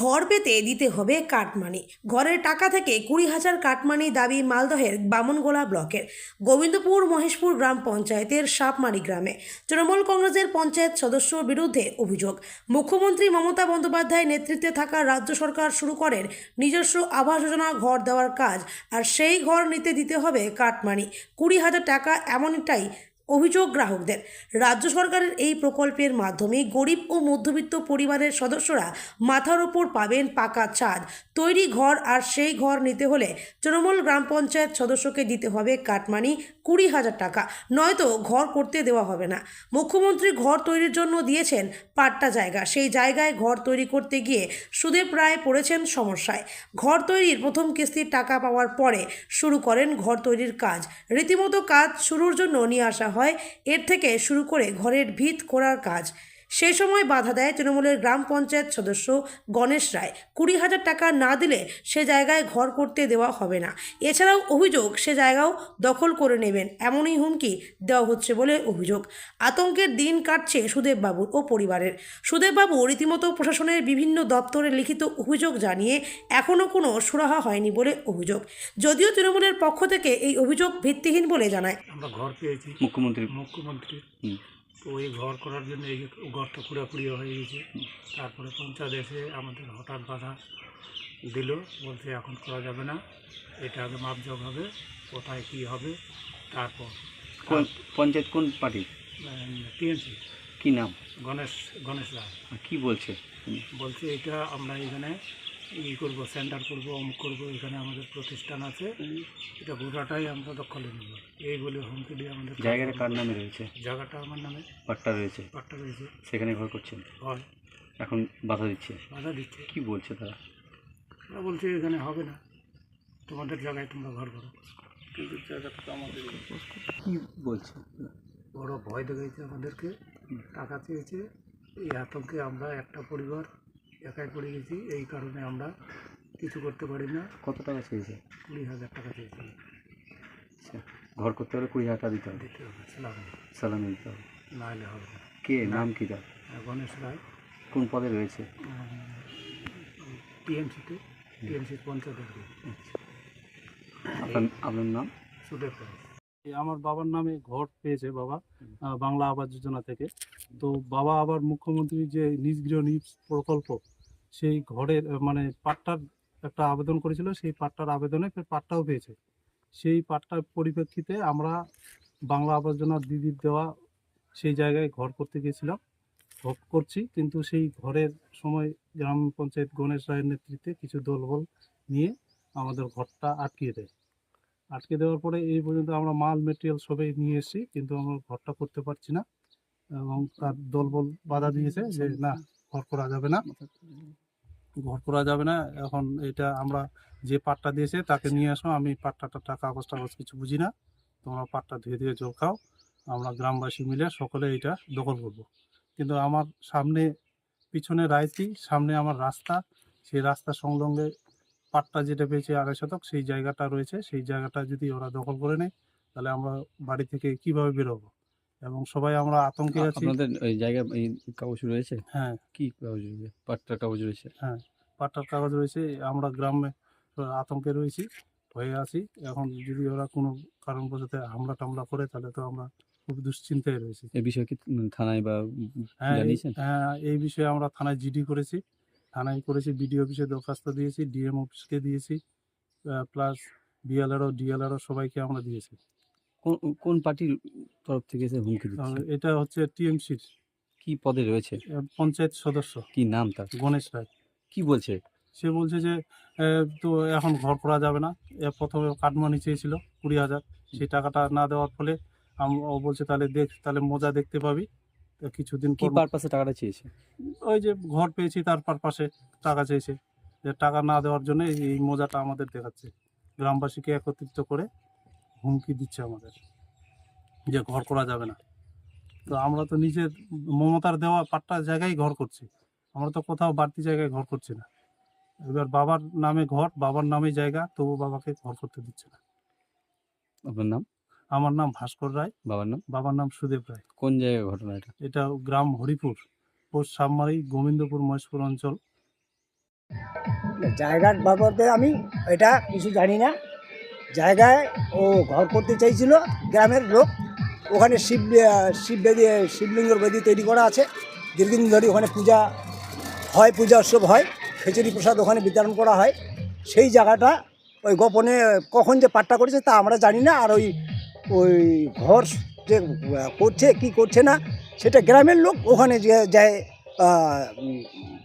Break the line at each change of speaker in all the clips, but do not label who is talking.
ঘর পেতে দিতে হবে কাটমানি। ঘরের টাকা থেকে কুড়ি হাজার কাটমানি দাবি মালদহের বামনগোলা ব্লকের। গোবিন্দপুর মহেশপুর গ্রাম পঞ্চায়েতের সাপমারি গ্রামে। তৃণমূল কংগ্রেসের পঞ্চায়েত সদস্যর বিরুদ্ধে অভিযোগ। মুখ্যমন্ত্রী মমতা বন্দ্যোপাধ্যায়ের নেতৃত্বে থাকা রাজ্য সরকার শুরু করেন নিজস্ব আবাস যোজনা, ঘর দেওয়ার কাজ। আর সেই ঘর নিতে দিতে হবে কাটমানি। কুড়ি হাজার টাকা এমনটাই অভিযোগ গ্রাহকদের। রাজ্য সরকারের এই প্রকল্পের মাধ্যমে গরিব ও মধ্যবিত্ত পরিবারের সদস্যরা মাথার ওপর পাবেন পাকা ছাদ। তৈরি ঘর আর সেই ঘর নিতে হলে তৃণমূল গ্রাম পঞ্চায়েত সদস্যকে দিতে হবে কাটমানি কুড়ি হাজার টাকা। নয়তো ঘর করতে দেওয়া হবে না। মুখ্যমন্ত্রী ঘর তৈরির জন্য দিয়েছেন পাট্টা জায়গা। সেই জায়গায় ঘর তৈরি করতে গিয়ে সুদে প্রায় পড়েছেন সমস্যায়। ঘর তৈরির প্রথম কিস্তির টাকা পাওয়ার পরে শুরু করেন ঘর তৈরির কাজ। রীতিমতো কাজ শুরুর জন্য নিয়ে আসা হয়। এর থেকে শুরু করে ঘরের ভিত করার কাজ। সেই সময় বাধা দেয় তৃণমূলের গ্রাম পঞ্চায়েত সদস্য গণেশ রায়। কুড়ি হাজার টাকা না দিলে সে জায়গায় ঘর করতে দেওয়া হবে না। এছাড়াও অভিযোগ সে জায়গাও দখল করে নেবেন এমনই হুমকি দেওয়া হচ্ছে বলে অভিযোগ। আতঙ্কের দিন কাটছে সুদেব বাবুর ও পরিবারের। সুদেববাবু রীতিমতো প্রশাসনের বিভিন্ন দপ্তরে লিখিত অভিযোগ জানিয়ে এখনও কোনো সুরাহা হয়নি বলে অভিযোগ। যদিও তৃণমূলের পক্ষ থেকে এই অভিযোগ ভিত্তিহীন বলে জানায়।
আমরা ঘর পেয়েছি।
মুখ্যমন্ত্রী।
মুখ্যমন্ত্রী।
হুম।
তো ওই ঘর করার জন্য এই ঘরটা খুঁড়াখুড়ি হয়ে গেছে। তারপরে পঞ্চায়েত এসে আমাদের হঠাৎ বাধা দিল বলছে এখন করা যাবে না এটা আগে মাপজোগ হবে কোথায় কী হবে তারপর
কোন পঞ্চায়েত কোন পার্টি?
টিএমসি।
কি নাম?
গণেশ গণেশ রায়।
কি বলছে?
বলছে এটা আমরা এখানে ই করব সেন্টার করব অমুক করব এখানে আমাদের প্রতিষ্ঠান আছে। এটা গোটাটাই আমরা দখলে নেব। এই বলে হুমকি দিয়ে আমাদের
জায়গাটা কার নামে রয়েছে?
জায়গাটা আমার নামে
পাট্টা রয়েছে?
পাট্টা রয়েছে।
সেখানে ঘর করছেন?
হয়।
এখন বাধা দিচ্ছে?
বাধা দিচ্ছে।
কি বলছে তারা?
তারা বলছে এখানে হবে না। তোমাদের জায়গায় তোমরা ঘর করো। কিন্তু জায়গাটা তো আমাদের
কি বলছে?
বড় ভয় দেখাইছে আমাদেরকে। টাকা চেয়েছে। এই আতঙ্কে আমরা একটা পরিবার একাই পড়ে গেছি এই কারণে আমরা কিছু করতে পারি না।
কত টাকা চেয়েছে?
কুড়ি হাজার টাকা চেয়েছি।
আচ্ছা ঘর করতে হলে কুড়ি হাজার টাকা দিতে হবে।
দিতে হবে সালাম।
সালামি দিতে হবে।
না হলে হবে না।
কে? নাম কী তার?
গণেশ রায়।
কোন পদে রয়েছে?
টিএমসিতে টিএমসি পঞ্চায়েত
আপনার আপনার নাম?
সুদেব
আমার বাবার নামে ঘর পেয়েছে বাবা বাংলা আবাস যোজনা থেকে। তো বাবা আবার মুখ্যমন্ত্রী যে নিজ গৃহ নিজ প্রকল্প, সেই ঘরের মানে পাট্টার একটা আবেদন করেছিল, সেই পাট্টার আবেদনে ফের পাট্টাও পেয়েছে। সেই পাট্টার পরিপ্রেক্ষিতে আমরা বাংলা আবাস যোজনার দিদির দেওয়া সেই জায়গায় ঘর করতে গিয়েছিলাম করছি, কিন্তু সেই ঘরের সময় গ্রাম পঞ্চায়েত গণেশ রায়ের নেতৃত্বে কিছু দলবল নিয়ে আমাদের ঘরটা আটকিয়ে দেয়। আটকে দেওয়ার পরে এই পর্যন্ত আমরা মাল, মেটেরিয়াল সবই নিয়ে এসেছি, কিন্তু আমরা ঘরটা করতে পারছি না। এবং তার দলবল বাধা দিয়েছে যে না ঘর করা যাবে না। ঘর করা যাবে না। এখন এটা আমরা যে পাটটা দিয়েছে তাকে নিয়ে আসো। আমি পাট্টাটা টাকা কাগজ টাগজ কিছু বুঝি না। তোমরা পাটটা ধুয়ে ধুয়ে জল খাও। আমরা গ্রামবাসী মিলে সকলে এটা দখল করব। কিন্তু আমার সামনে পিছনে রায়তি সামনে আমার রাস্তা। সেই রাস্তা সংলগ্নে পাট্টা যেটা পেয়েছে আড়াই শতক সেই জায়গাটা রয়েছে। সেই জায়গাটা যদি ওরা দখল করে নেয় তাহলে আমরা বাড়ি থেকে কীভাবে বেরোবো? এবং সবাই আমরা আতঙ্কে আছি।
আপনাদের এই জায়গায় এই কাগজ রয়েছে?
হ্যাঁ।
কি কাগজ রয়েছে? পাট্টার কাগজ রয়েছে?
হ্যাঁ পাট্টার কাগজ রয়েছে। আমরা গ্রামে আতঙ্কে রয়েছি হয়ে আছি। এখন যদি ওরা কোনো কারণবশত হামলা টামলা করে তাহলে তো আমরা খুব দুশ্চিন্তায় রয়েছি।
এই বিষয়ে কি থানায় বা
হ্যাঁ
জানিয়েছেন?
হ্যাঁ এই বিষয়ে আমরা থানায় জিডি করেছি। থানায় করেছি বিডিও অফিসে দরখাস্ত দিয়েছি ডিএম অফিসকে দিয়েছি। প্লাস বিএলআরও ডিএলআরও সবাইকে আমরা দিয়েছি।
কোন পার্টির তরফ থেকে এসে হুমকি দিচ্ছে?
এটা হচ্ছে টিএমসির।
কি পদে রয়েছে?
পঞ্চায়েত সদস্য।
কি নাম তার?
গণেশ রায়।
কি বলছে?
সে বলছে যে তো এখন ঘর করা যাবে না। এ প্রথমে কাটমানি চেয়েছিল কুড়ি হাজার। সেই টাকাটা না দেওয়ার ফলে ও বলছে তাহলে দেখ তাহলে মজা দেখতে পাবি। তো কিছুদিন
কি
পর
পারপাসে টাকাটা চেয়েছে?
ওই যে ঘর পেয়েছি তার পাশে টাকা চেয়েছে। যে টাকা না দেওয়ার জন্য এই মজাটা আমাদের দেখাচ্ছে। গ্রামবাসীকে একত্রিত করে হুমকি দিচ্ছে আমাদের যে ঘর করা যাবে না। তো আমরা তো নিজের মমতার দেওয়া পাট্টা জায়গায় ঘর করছি। আমরা তো কোথাও বাড়তি জায়গায় ঘর করছি না। এবার বাবার নামে ঘর বাবার নামে জায়গা তবু বাবাকে ঘর করতে দিচ্ছে না।
আপনার নাম?
আমার নাম ভাস্কর রায়।
বাবার নাম?
বাবার নাম সুদেব রায়।
কোন জায়গায় ঘটনা এটা?
এটা গ্রাম হরিপুর পোস্ট সাবমারি গোবিন্দপুর মহেশপুর অঞ্চল।
জায়গার বাবদে আমি এটা কিছু জানি না। জায়গায় ও ঘর করতে চাইছিল গ্রামের লোক। ওখানে শিব শিব বেদি শিবলিঙ্গর বেদি তৈরি করা আছে। দীর্ঘদিন ধরে ওখানে পূজা হয় পূজা উৎসব হয়। খিচুড়ি প্রসাদ ওখানে বিতরণ করা হয়। সেই জায়গাটা ওই গোপনে কখন যে পাট্টা করেছে তা আমরা জানি না। আর ওই ওই ঘর যে করছে কি করছে না সেটা গ্রামের লোক ওখানে যে যায়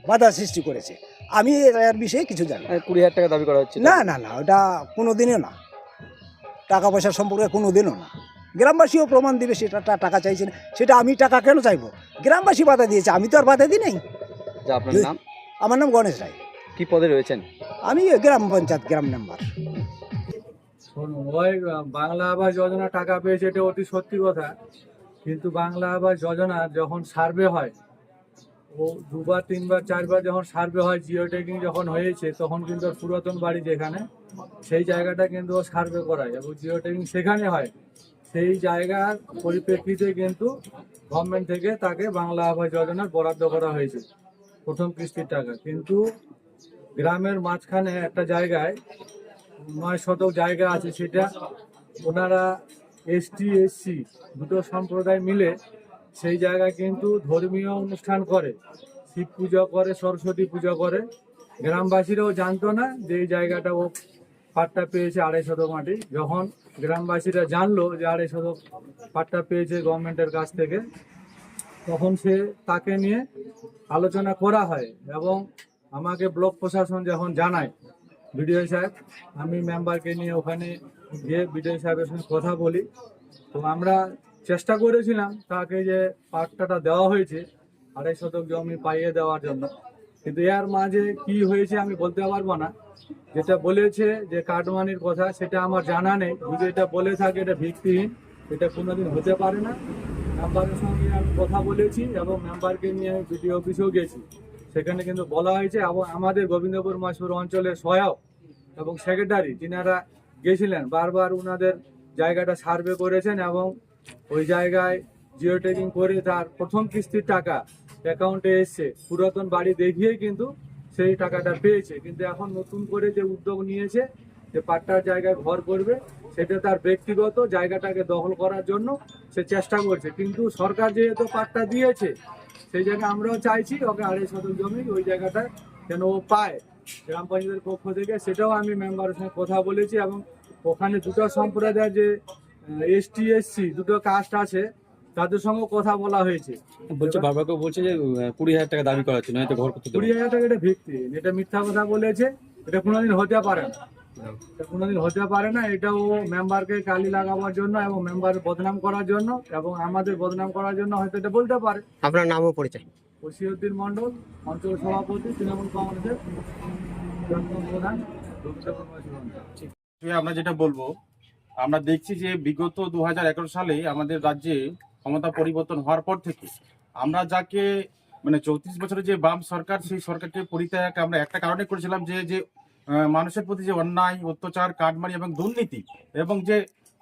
বাধা সৃষ্টি করেছে। আমি এর বিষয়ে কিছু জানি
কুড়ি হাজার টাকা দাবি করা হচ্ছে।
না না না ওটা কোনো দিনও না। টাকা পয়সা সম্পর্কে কোনো দিনও না। গ্রামবাসীও প্রমাণ দিবে সেটা টাকা চাইছে না সেটা আমি টাকা কেন চাইব? গ্রামবাসী বাধা দিয়েছে আমি তো আর বাধা দিই নাই।
আপনার নাম?
আমার নাম গণেশ রায়।
কি পদে রয়েছেন?
আমি গ্রাম পঞ্চায়েত গ্রাম মেম্বার
বাংলা আবাস যোজনা টাকা পেয়েছে এটা অতি সত্যি কথা। কিন্তু বাংলা আবাস যোজনা যখন সার্ভে হয় ও দুবার, তিনবার, চারবার যখন সার্ভে হয় জিও ট্যাগিং যখন হয়েছে, তখন কিন্তু পুরাতন বাড়ি যেখানে, সেই জায়গাটা কিন্তু ও সার্ভে করায় এবং জিও ট্যাগিং সেখানে হয়। সেই জায়গার পরিপ্রেক্ষিতে কিন্তু গভর্নমেন্ট থেকে তাকে বাংলা আবাস যোজনার বরাদ্দ করা হয়েছে, প্রথম কিস্তির টাকা। কিন্তু গ্রামের মাঝখানে একটা জায়গায়, নয় শতক জায়গা আছে সেটা, ওনারা এসটি এসসি দুটো সম্প্রদায় মিলে সেই জায়গায় কিন্তু ধর্মীয় অনুষ্ঠান করে। শিব পূজা করে, সরস্বতী পূজা করে। গ্রামবাসীরাও জানতো না যে এই জায়গাটা ও পাট্টা পেয়েছে আড়াই শতক মাটি। যখন গ্রামবাসীরা জানলো যে আড়াই শতক পাট্টা পেয়েছে গভর্নমেন্টের কাছ থেকে, তখন সে তাকে নিয়ে আলোচনা করা হয় এবং আমাকে ব্লক প্রশাসন যখন জানায়, বিডিও সাহেব, আমি মেম্বারকে নিয়ে ওখানে গিয়ে বিডিও সাহেবের সঙ্গে কথা বলি। তো আমরা চেষ্টা করেছিলাম তাকে যে পাট্টাটা দেওয়া হয়েছে, আড়াই শতক জমি পাইয়ে দেওয়ার জন্য। কিন্তু এর মাঝে কি হয়েছে আমি বলতে পারব না। যেটা বলেছে যে কাটমানির কথা, সেটা আমার জানা নেই। যদি এটা বলে থাকে, এটা ভিত্তিহীন। এটা কোনোদিন হতে পারে না। মেম্বারের সঙ্গে আমি কথা বলেছি এবং মেম্বারকে নিয়ে আমি বিডিও অফিসেও গেছি। সেখানে কিন্তু বলা হয়েছে, এবং আমাদের গোবিন্দপুর মাসুর অঞ্চলের সহায়ক এবং সেক্রেটারি যিনারা গেছিলেন। বারবার ওনাদের জায়গাটা সার্ভে করেছেন এবং ওই জায়গায় জিও ট্যাগিং করে তার প্রথম কিস্তির টাকা অ্যাকাউন্টে এসছে। পুরাতন বাড়ি দেখিয়েই কিন্তু সেই টাকাটা পেয়েছে। কিন্তু এখন নতুন করে যে উদ্যোগ নিয়েছে, যে পাট্টার জায়গায় ঘর করবে, সেটা তার ব্যক্তিগত জায়গাটাকে দখল করার জন্য সে চেষ্টা করছে। কিন্তু সরকার যেহেতু পাট্টা দিয়েছে, সেই জায়গায় আমরাও চাইছি ওকে আড়াই শতক জমি ওই জায়গাটা যেন ও পায়। গ্রাম পঞ্চায়েতের পক্ষ থেকে সেটাও আমি মেম্বারের সঙ্গে কথা বলেছি এবং ওখানে দুটো সম্প্রদায়ের যে এসটি এসসি দুটো কাস্ট আছে তাদের সঙ্গে কথা বলা হয়েছে।
বলছে বারবার করে বলছে যে কুড়ি হাজার টাকা দাবি করা হচ্ছে নয়তো ঘর করতে
কুড়ি হাজার টাকা এটা ভিত্তি এটা মিথ্যা কথা বলেছে এটা কোনোদিন হতে পারে না। এটা কোনোদিন হতে পারে না এটা ও মেম্বারকে কালি লাগাবার জন্য এবং মেম্বার বদনাম করার জন্য এবং আমাদের বদনাম করার জন্য হয়তো এটা বলতে পারে।
আপনার নামও পরিচয়
বসিউদ্দিন মন্ডল অঞ্চল সভাপতি তৃণমূল কংগ্রেসের প্রধান।
আমরা যেটা বলব আমরা দেখছি যে বিগত দুহাজার এগারো সালে আমাদের রাজ্যে ক্ষমতা পরিবর্তন হওয়ার পর থেকে আমরা যাকে মানে চৌত্রিশ বছরের যে বাম সরকার, সেই সরকারকে পরিত্যাগ আমরা একটা কারণে করেছিলাম যে যে মানুষের প্রতি যে অন্যায়, অত্যাচার কাটমারি এবং দুর্নীতি এবং যে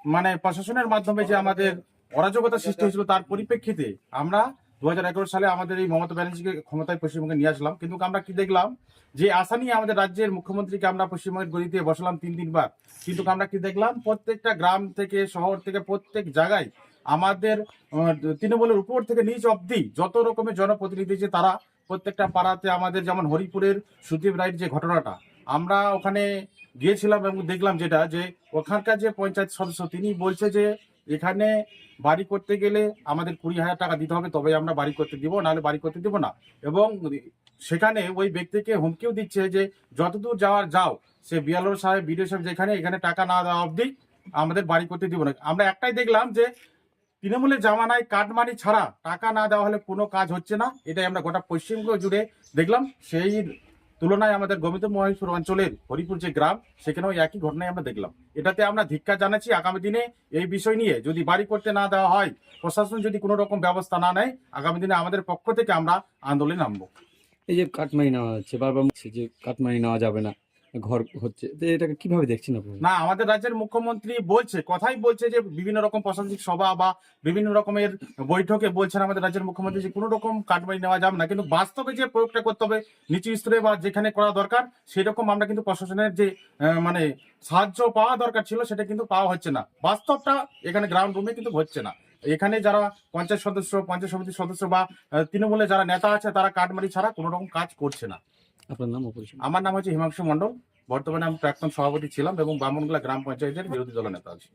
মানে প্রশাসনের মাধ্যমে যে আমাদের অরাজকতা সৃষ্টি হয়েছিল তার পরিপ্রেক্ষিতে আমরা দু সালে আমাদের এই মমতা ব্যানার্জিকে ক্ষমতায় পশ্চিমবঙ্গে নিয়ে আসলাম। কিন্তু আমরা কি দেখলাম? যে আশা নিয়ে আমাদের রাজ্যের মুখ্যমন্ত্রীকে আমরা পশ্চিমবঙ্গের গদিতে বসালাম তিন তিনবার কিন্তু আমরা কি দেখলাম? প্রত্যেকটা গ্রাম থেকে, শহর থেকে, প্রত্যেক জায়গায় আমাদের তৃণমূলের উপর থেকে নিচ অবধি যত রকমের জনপ্রতিনিধি যে তারা প্রত্যেকটা পাড়াতে আমাদের যেমন হরিপুরের সুদীপ রায়ের যে ঘটনাটা, আমরা ওখানে গিয়েছিলাম এবং দেখলাম যেটা, যে ওখানকার যে পঞ্চায়েত সদস্য, তিনি বলছে যে এখানে বাড়ি করতে গেলে আমাদের কুড়ি হাজার টাকা দিতে হবে তবে আমরা বাড়ি করতে দিব, নাহলে বাড়ি করতে দিব না। এবং সেখানে ওই ব্যক্তিকে হুমকিও দিচ্ছে যে, যতদূর যাওয়ার যাও। সে বিয়ালোর সাহেব, বিডিও সাহেব যেখানে, এখানে টাকা না দেওয়া অবধি আমাদের বাড়ি করতে দিব না। আমরা একটাই দেখলাম যে, তৃণমূলের জামানায় কাটমানি ছাড়া টাকা না দেওয়া হলে কোনো কাজ হচ্ছে না। এটাই আমরা গোটা পশ্চিমবঙ্গ জুড়ে দেখলাম। সেই তুলনায় আমাদের গোবিন্দ মহেশ্বর অঞ্চলের হরিপুর যে গ্রাম, সেখানেও একই ঘটনায় আমরা দেখলাম। এটাতে আমরা ধিক্ষা জানাচ্ছি আগামী দিনে এই বিষয় নিয়ে। যদি বাড়ি করতে না দেওয়া হয়, প্রশাসন যদি কোনো রকম ব্যবস্থা না নেয়, আগামী দিনে আমাদের পক্ষ থেকে আমরা আন্দোলনে নামবো।
এই যে কাটমানি নেওয়া হচ্ছে, বারবার যে কাটমানি নেওয়া যাবে না।
ঘর হচ্ছে। এটাকে কীভাবে দেখছেন আপনি?
না, আমাদের রাজ্যের মুখ্যমন্ত্রী বলছে, কথাই বলছে যে বিভিন্ন রকম প্রশাসনিক সভা বা বিভিন্ন রকমের বৈঠকে বলছেন আমাদের রাজ্যের মুখ্যমন্ত্রী যে কোনো রকম কাটমারি নেওয়া যাবে না। কিন্তু বাস্তবে যে প্রয়োগটা করতে হবে, নিচু স্তরে বা যেখানে করা দরকার, সেরকম আমরা কিন্তু প্রশাসনের যে মানে সাহায্য পাওয়া দরকার ছিল, সেটা কিন্তু পাওয়া হচ্ছে না। বাস্তবটা এখানে গ্রাউন্ড রুমে কিন্তু হচ্ছে না। এখানে যারা পঞ্চায়েত সদস্য, পঞ্চায়েত সমিতির সদস্য বা তৃণমূলে যারা নেতা আছে, তারা কাটমারি ছাড়া কোনো রকম কাজ করছে না।
আপনার নাম অপরিচিত
আমার নাম হচ্ছে হিমাংশু মণ্ডল। বর্তমানে আমি প্রাক্তন সভাপতি ছিলাম এবং বামনগুলা গ্রাম পঞ্চায়েতের বিরোধী দলের নেতা আছি।